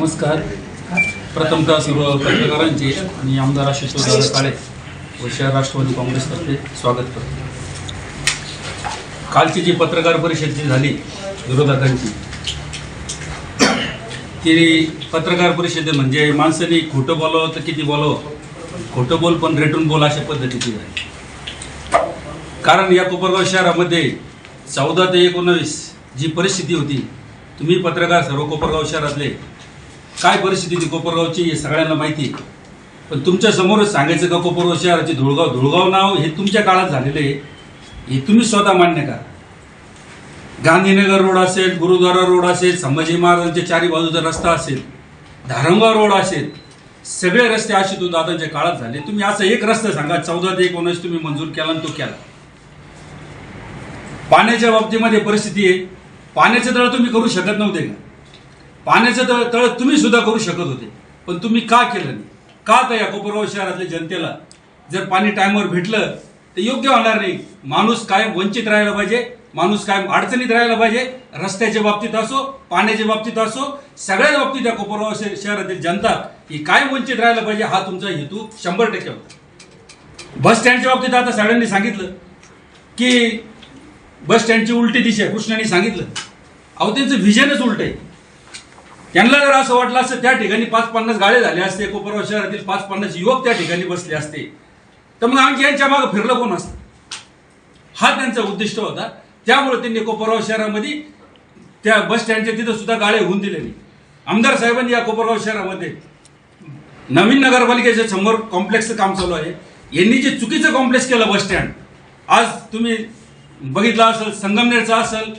नमस्कार. प्रथमतः सर्व पत्रकारांचे आणि आमदार आशिष दादा काळे व शहर राष्ट्रवादी काँग्रेसतर्फे स्वागत करतो. कालची जी पत्रकार परिषद जी झाली विरोधकांची ती पत्रकार परिषद म्हणजे माणसाने खोटं बोलावं तर किती बोलावं? खोटं बोल पण रेटून बोल अशा पद्धतीची झाली. कारण या कोपरगाव शहरामध्ये चौदा ते एकोणावीस जी परिस्थिती होती तुम्ही पत्रकार सर्व कोपरगाव शहरातले काय परिस्थिती होती कोपरगावची हे सगळ्यांना माहिती आहे. पण तुमच्या समोरच सांगायचं का कोपरगाव शहराचे धुळगाव धुळगाव नाव हे तुमच्या काळात झालेलं आहे हे तुम्ही स्वतः मान्य करा. गांधीनगर रोड असेल गुरुद्वारा रोड असेल संभाजी महाराजांच्या चारी बाजूचा रस्ता असेल धारंगाव रोड असेल सगळे रस्ते असे तो दादांच्या काळात झाले. तुम्ही असं एक रस्ता सांगा चौदा ते एकोणीस तुम्ही मंजूर केला आणि तो केला. पाण्याच्या बाबतीमध्ये परिस्थिती आहे. पाण्याचं तळ तुम्ही करू शकत नव्हते का? पाण्याचं तळ तळ तुम्ही सुद्धा करू शकत होते. पण तुम्ही का केलं नाही? का तर या कोपरगाव शहरातल्या जनतेला जर पाणी टायमावर भेटलं तर योग्य होणार नाही. माणूस कायम वंचित राहायला पाहिजे माणूस कायम अडचणीत राहायला पाहिजे. रस्त्याच्या बाबतीत असो पाण्याच्या बाबतीत असो सगळ्याच बाबतीत या कोपरगाव शहरातील जनता ही कायम वंचित राहायला पाहिजे हा तुमचा हेतू शंभर टक्के होता. बस स्टँडच्या बाबतीत आता सगळ्यांनी सांगितलं की बस स्टँडची उलटी दिशा आहे कृष्णाने सांगितलं. अहो त्यांचं व्हिजनच उलट आहे. त्यांना जर असं वाटलं असतं त्या ठिकाणी पाच पन्नास गाळे झाले असते कोपरगाव शहरातील पाच पन्नास युवक त्या ठिकाणी बसले असते तर मग आमच्या यांच्या मागं फिरलं कोण असतं? हा त्यांचा उद्दिष्ट होता. त्यामुळे त्यांनी कोपरगाव शहरामध्ये त्या बस स्टँडच्या तिथं सुद्धा गाळे होऊन दिले नाही आमदार साहेबांनी या कोपरगाव शहरामध्ये नवीन नगरपालिकेच्या समोर कॉम्प्लेक्सचं काम चालू आहे. यांनी जे चुकीचं कॉम्प्लेक्स केलं बस स्टँड आज तुम्ही बघितलं असेल संगमनेरचं असेल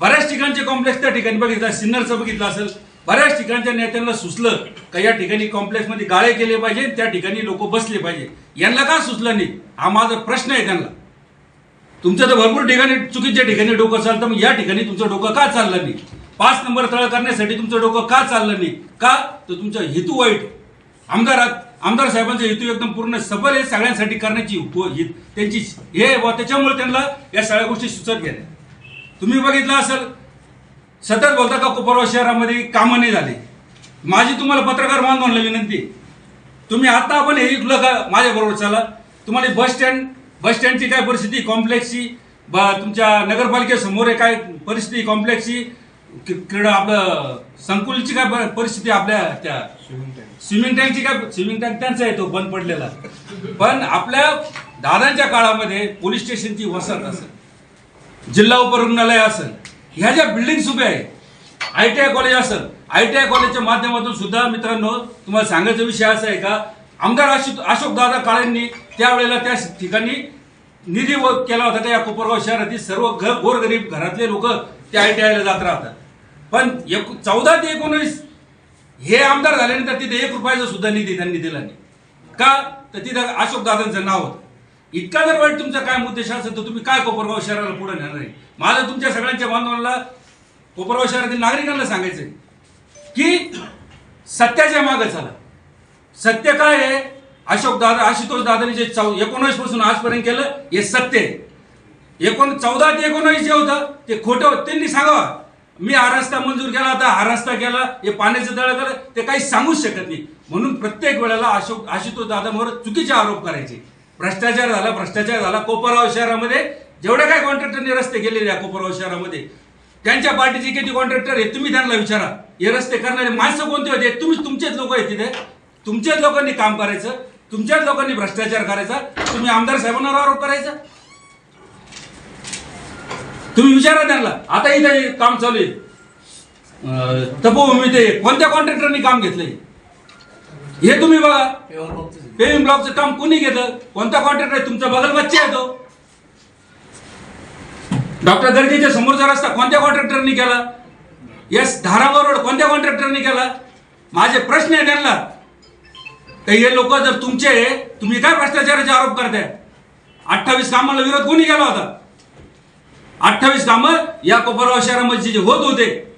बऱ्याच ठिकाणचे कॉम्प्लेक्स त्या ठिकाणी बघितलं सिन्नरचं बघितलं असेल बऱ्याच ठिकाणच्या नेत्यांना सुचलं का या ठिकाणी कॉम्प्लेक्समध्ये गाळे केले पाहिजे त्या ठिकाणी लोक बसले पाहिजे. यांना का सुचलं नाही? हा माझा प्रश्न आहे त्यांना. तुमचं तर भरपूर ठिकाणी चुकीच्या ठिकाणी डोकं चालतं मग या ठिकाणी तुमचं डोकं का चाललं नाही? पाच नंबर तळ करण्यासाठी तुमचं डोकं का चाललं नाही? का? तर तुमचा हेतू वाईट. आमदारात आमदार साहेबांचा हेतू एकदम पूर्ण सफल आहे सगळ्यांसाठी करण्याची त्यांची हे व त्याच्यामुळे त्यांना या सगळ्या गोष्टी सुचत गेल्या. तुम्ही बघितलं असेल सतत बोलता का कोपरगाव शहरामध्ये कामं नाही झाले? माझी तुम्हाला पत्रकार बांधवांना विनंती. तुम्ही आता आपण हे इथलं का माझ्या बरोबर चला. तुम्हाला बस स्टँड बस स्टँडची काय परिस्थिती? कॉम्प्लेक्सची ब- तुमच्या नगरपालिकेसमोर आहे काय परिस्थिती? कॉम्प्लेक्सची क्री- क्रीडा आपलं संकुलची काय परिस्थिती आपल्या त्या स्विमिंग टँकची काय स्विमिंग टँक त्यांचा आहे तो बंद पडलेला. पण आपल्या दादांच्या काळामध्ये पोलीस स्टेशनची वसाहत असेल. जिल्हा उपरुग्णालय असेल. ह्या ज्या बिल्डिंग्स उभ्या आहे आय टी आय कॉलेज असेल आय टी आय कॉलेजच्या माध्यमातून सुद्धा मित्रांनो तुम्हाला सांगायचा विषय असा आहे का आमदार अशोक दादा काळेंनी त्यावेळेला त्या ठिकाणी निधी व केला होता का या कोपरगाव शहरातील सर्व घर गोरगरीब घरातले लोक त्या आय टी आयला जात राहतात. पण एक चौदा ते एकोणीस हे आमदार झाल्यानंतर तिथे एक रुपयाचा सुद्धा निधी त्यांनी दिला नाही. का? तर तिथं अशोक दादांचं नाव होतं. इतका जर वाईट तुमचा काय उद्देश असेल तर तुम्ही काय कोपरगाव शहराला पुढे नेणार नाही माझं तुमच्या सगळ्यांच्या बांधवांना कोपरगाव शहरातील नागरिकांना सांगायचंय की सत्याच्या मागे चला. सत्य काय आहे? अशोक दादा आशुतोष दादानी जे चौ एकोणीसपासून आजपर्यंत केलं हे सत्य आहे. एकोण चौदा ते एकोणवीस जे होतं ते खोटं होतं. त्यांनी सांगावं मी हा रस्ता मंजूर केला होता हा रस्ता केला हे पाण्याचं दळ केलं ते काही सांगूच शकत नाही. म्हणून प्रत्येक वेळेला अशोक आशुतोष दादांवर चुकीचे आरोप करायचे. भ्रष्टाचार झाला भ्रष्टाचार झाला. कोपरगाव शहरामध्ये जेवढे काही कॉन्ट्रॅक्टरने रस्ते केलेले आहे कोपरगाव शहरामध्ये त्यांच्या पार्टीचे किती कॉन्ट्रॅक्टर आहे तुम्ही त्यांना विचारा. हे रस्ते करणारे माणसं कोणते होते? तुम्ही तुमचेच लोक आहेत तिथे. तुमच्याच लोकांनी काम करायचं तुमच्याच लोकांनी भ्रष्टाचार करायचा तुम्ही आमदार साहेबांवर आरोप करायचा. तुम्ही विचारा त्यांना. आता इथे हे काम चालू आहे. तपोभूमी ते कोणत्या कॉन्ट्रॅक्टरनी काम घेतलंय? हे तुम्ही बघा. पेविंग ब्लॉकचं काम कोणी घेतलं कोणता कॉन्ट्रॅक्टर आहे? तुमचा बगल बच्चा आहे तो. डॉक्टर गर्जेच्या समोरचा रस्ता कोणत्या कॉन्ट्रॅक्टरनी केला? यस धारावर रोड कोणत्या कॉन्ट्रॅक्टरनी केला? माझे प्रश्न आहे त्यांना. तर हे लोक जर तुमचे तुम्ही काय भ्रष्टाचाराचे आरोप करताय? अठ्ठावीस कामाला विरोध कोणी केला होता? अठ्ठावीस कामं या कोपरगाव शहरामध्ये जे होत होते.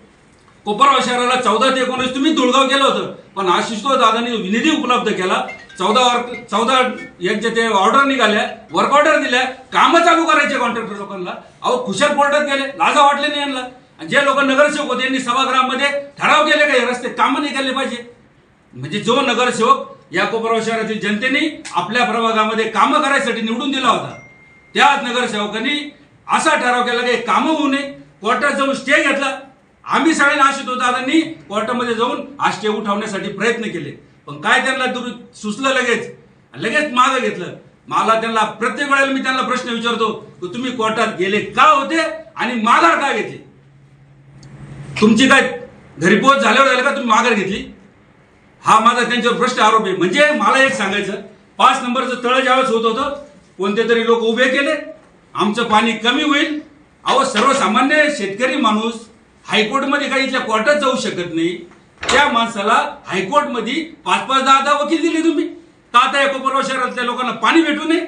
कोपरगाव शहराला चौदा ते एकोणीस तुम्ही धुळगाव केलं होतं. पण आशिषतो दादांनी निधी उपलब्ध केला. चौदा वर्क चौदा यांच्या ते ऑर्डर निघाल्या वर्क ऑर्डर दिल्या कामं चालू करायचे कॉन्ट्रॅक्टर लोकांना. अहो खुशाल कोर्टात गेले लाजा वाटले नाही यांना. आणि जे लोक नगरसेवक होते यांनी सभागृहामध्ये ठराव केले का हे रस्ते कामं नाही केले पाहिजे? म्हणजे जो नगरसेवक या कोपरगाव शहरातील जनतेने आपल्या प्रभागामध्ये कामं करायसाठी निवडून दिला होता त्याच नगरसेवकांनी असा ठराव केला की कामं होऊ नये. कोर्टात जाऊन स्टे घेतला. आम्ही सगळ्यांना आशित होतो दादांनी कोर्टामध्ये जाऊन हा स्टे उठवण्यासाठी प्रयत्न केले. पण काय त्यांना दूर सुचलं लगेच? लगेच मागं घेतलं. मला त्यांना प्रत्येक वेळेला मी त्यांना प्रश्न विचारतो की तुम्ही कोर्टात गेले का होते? आणि माघार का घेतली? तुमची काय घरी पोच झाल्यावर झालं का तुम्ही माघार घेतली? हा माझा त्यांच्यावर प्रश्न आरोप आहे. म्हणजे मला एक सांगायचं पाच नंबरचं तळ ज्यावेळेस होत होतं कोणते तरी लोक उभे केले आमचं पाणी कमी होईल. अहो सर्वसामान्य शेतकरी माणूस हायकोर्टमध्ये काही इथल्या कोर्टात जाऊ शकत नाही. त्या माणसाला हायकोर्टमध्ये पाच पाच दहा दहा वकील दिले तुम्ही. का आता या शहरातल्या लोकांना पाणी भेटू नये.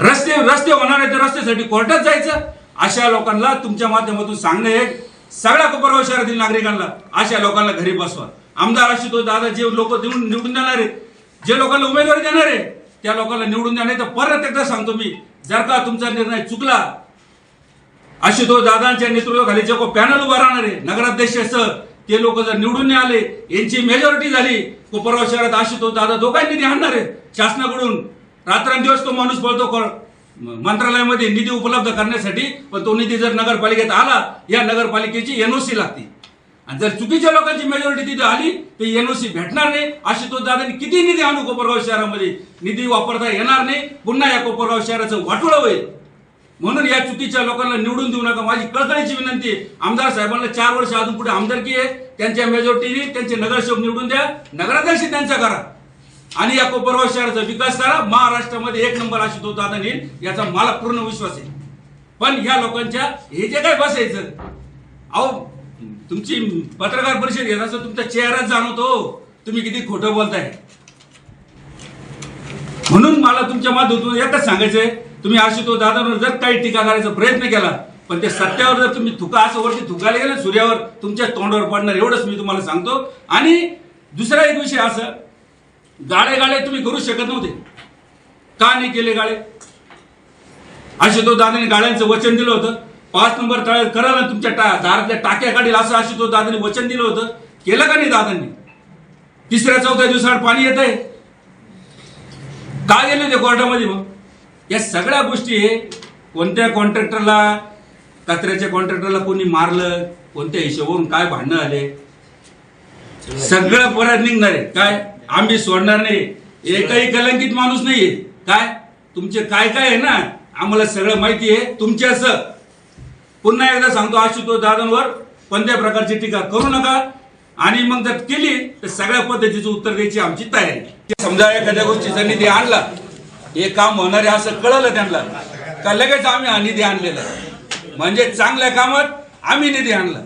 रस्ते रस्ते होणार आहे तर रस्त्यासाठी कोर्टात जायचं. अशा लोकांना तुमच्या माध्यमातून सांगणं एक सगळ्या कोपरगाव शहरातील नागरिकांना अशा लोकांना घरी बसवा. आमदार अशी तो दादा जे लोक देऊन निवडून देणार आहे जे लोकांना उमेदवारी देणार आहे त्या लोकांना निवडून देणार तर परत एकदा सांगतो मी जर का तुमचा निर्णय चुकला अशी तो दादांच्या नेतृत्वाखाली जे को पॅनल उभा राहणार आहे नगराध्यक्षाचं ते लोक जर निवडून आले यांची मेजॉरिटी झाली कोपरगाव शहरात आशुतोष दादा दोघांनी निधी आणणार आहे शासनाकडून रात्रंदिवस तो माणूस पळतो मंत्रालयामध्ये निधी उपलब्ध करण्यासाठी पण तो निधी जर नगरपालिकेत आला या नगरपालिकेची एनओसी लागते. आणि जर चुकीच्या लोकांची मेजॉरिटी तिथे आली तर एनओसी भेटणार नाही. आशुतोष दादांनी किती निधी आणू कोपरगाव शहरामध्ये? निधी वापरता येणार नाही. पुन्हा या कोपरगाव शहराचं वाटोळं होईल. म्हणून या चुकीच्या लोकांना निवडून देऊ नका. माझी कळकळीची विनंती आमदार साहेबांना चार वर्ष अजून पुढे आमदारकी आहे. त्यांच्या मेजॉरिटीने त्यांचे नगरसेवक निवडून द्या. नगराध्यक्ष त्यांचा करा. आणि या कोपरगाव शहराचा विकास करा. महाराष्ट्रामध्ये एक नंबर आशित दादा येईल याचा मला पूर्ण विश्वास आहे. पण ह्या लोकांच्या हे जे काय बसायचं अहो तुमची पत्रकार परिषद घेत असं तुमचा चेहराच जाणवतो. तुम्ही किती खोटं बोलताय. म्हणून मला तुमच्या माध्यमातून एकच सांगायचंय. तुम्ही आशुतोष दादांवर जर काही टीका करायचा प्रयत्न केला पण ते सत्यावर जर तुम्ही थुका असं वरती थुकायला गेलं सूर्यावर तुमच्या तोंडावर पडणार एवढंच मी तुम्हाला सांगतो. आणि दुसरा एक विषय असं गाळे गाळे तुम्ही करू शकत नव्हते. का नाही केले गाळे? आशुतोष दादाने गाड्यांचं वचन दिलं होतं. पाच नंबर तळ करा ना तुमच्या टा दारातल्या टाक्या काढील असं आशुतोष दादाने वचन दिलं होतं. केलं का नाही दादांनी? तिसऱ्या चौथ्या दिवसाआड पाणी येत आहे का गेले होते कोर्टामध्ये मग? या सगळ्या गोष्टी कोणत्या कॉन्ट्रॅक्टरला कचऱ्याच्या कॉन्ट्रॅक्टरला कोणी मारलं कोणत्या हिशोबावरून काय भांडणं आले सगळं परत निघणार आहे. काय? आम्ही सोडणार नाही. एकही कलंकित माणूस नाहीये काय? तुमचे काय काय आहे ना? आम्हाला सगळं माहिती आहे. तुमचे असं. पुन्हा एकदा सांगतो आशुतोष दादांवर कोणत्या प्रकारची टीका करू नका. आणि मग जर केली तर सगळ्या पद्धतीचं उत्तर द्यायची आमची तयारी. समजा एखाद्या गोष्टीचा निधी आणला हे काम होणार आहे असं कळलं त्यांना. का लगेच आम्ही हा निधी आणलेला. म्हणजे चांगल्या कामात आम्ही निधी आणला.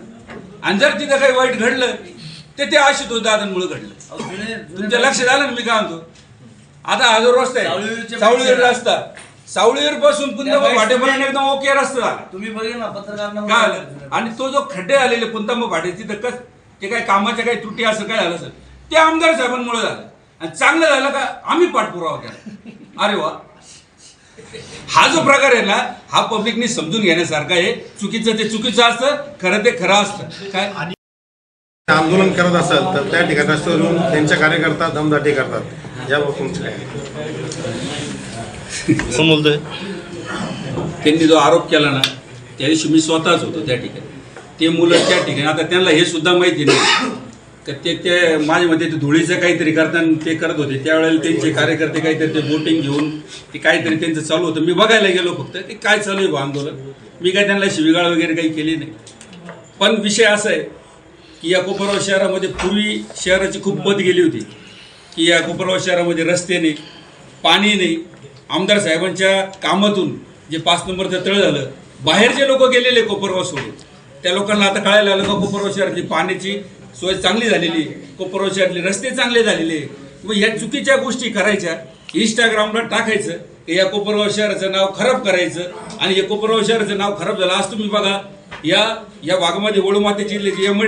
आणि जर तिथं काही वाईट घडलं ते ते आशुतोष दादांमुळे घडलं. तुमच्या लक्षात आलं ना मी काय म्हणतो? आता हा जो रस्ता आहे सावळीवर रस्ता. सावळीवर पासून पुन्हा त्या वाटेपर्यंत एकदम ओके रस्ता तुम्ही ना झालं? आणि तो जो खड्डे आलेले पुंतंब भाटे तिथं कस ते काय कामाच्या काही त्रुटी असं काय झालं सर ते आमदार साहेबांमुळे झालं. आणि चांगलं झालं का आम्ही पाठपुरावा केला. अरे वा. हा जो प्रकार आहे ना हा पब्लिकनी समजून घेण्यासारखा आहे. चुकीचं ते चुकीचं असतं खरं ते खरं असतं. काय? आंदोलन करत असाल तर त्या ठिकाणी रस्त्यावर येऊन त्यांच्या कार्यकर्ता दमदाटी करतात. याबाबत तुमचं काय? कोण बोलतोय? त्यांनी जो आरोप केला ना त्या दिवशी मी स्वतःच होतो त्या ठिकाणी. ते मुलं त्या ठिकाणी आता त्यांना हे सुद्धा माहिती नाही. ते ते माझ्या मते ते धुळीचं काहीतरी करताना ते करत होते. त्यावेळेला त्यांचे कार्यकर्ते काहीतरी ते बोटिंग घेऊन ते काहीतरी त्यांचं चालू होतं. मी बघायला गेलो फक्त. ते काय चालू आहे बा आंदोलन? मी काय त्यांना शिविगाळ वगैरे काही केली नाही. पण विषय असा आहे की या कोपरगाव शहरामध्ये पूर्वी शहराची खूप पत गेली होती. की या कोपरगाव शहरामध्ये रस्ते नाही पाणी नाही. आमदार साहेबांच्या कामातून जे पाच नंबरचं तळ झालं बाहेरचे लोक गेलेले कोपरगाव सोडून त्या लोकांना आता कळायला आलं का कोपरगाव शहराची पाण्याची सोय चांगली झालेली कोपरगाव शहरातले रस्ते चांगले झालेले मग या चुकीच्या गोष्टी करायच्या इंस्टाग्रामला टाकायचं की या कोपरगाव शहराचं नाव खराब करायचं आणि या कोपरगाव शहराचं नाव खराब झालं. आज तुम्ही बघा या या भागामध्ये वळूमाते जिल्ह्याची एम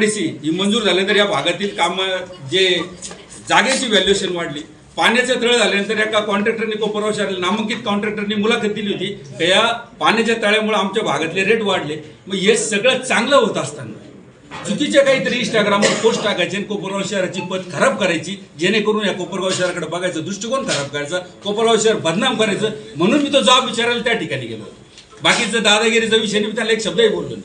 ही मंजूर झाल्यानंतर या भागातील काम जे जागेची व्हॅल्युएशन वाढली. पाण्याचं तळ झाल्यानंतर एका कॉन्ट्रॅक्टरने कोपरगाव शहराला नामांकित कॉन्ट्रॅक्टरनी मुलाखत दिली होती या पाण्याच्या तळ्यामुळे आमच्या भागातले रेट वाढले. मग हे सगळं चांगलं होत असताना चुकीच्या काहीतरी इंस्टाग्रामवर पोस्ट टाकायचे आणि कोपरगाव शहराची पत खराब करायची जेणेकरून या कोपरगाव शहराकडे बघायचं दृष्टिकोन खराब करायचा कोपरगाव शहर बदनाम करायचं म्हणून मी तो जबाब विचारायला त्या ठिकाणी गेलो. बाकीचं दादागिरीचा विषय मी त्याला एक शब्दही बोललो नाही.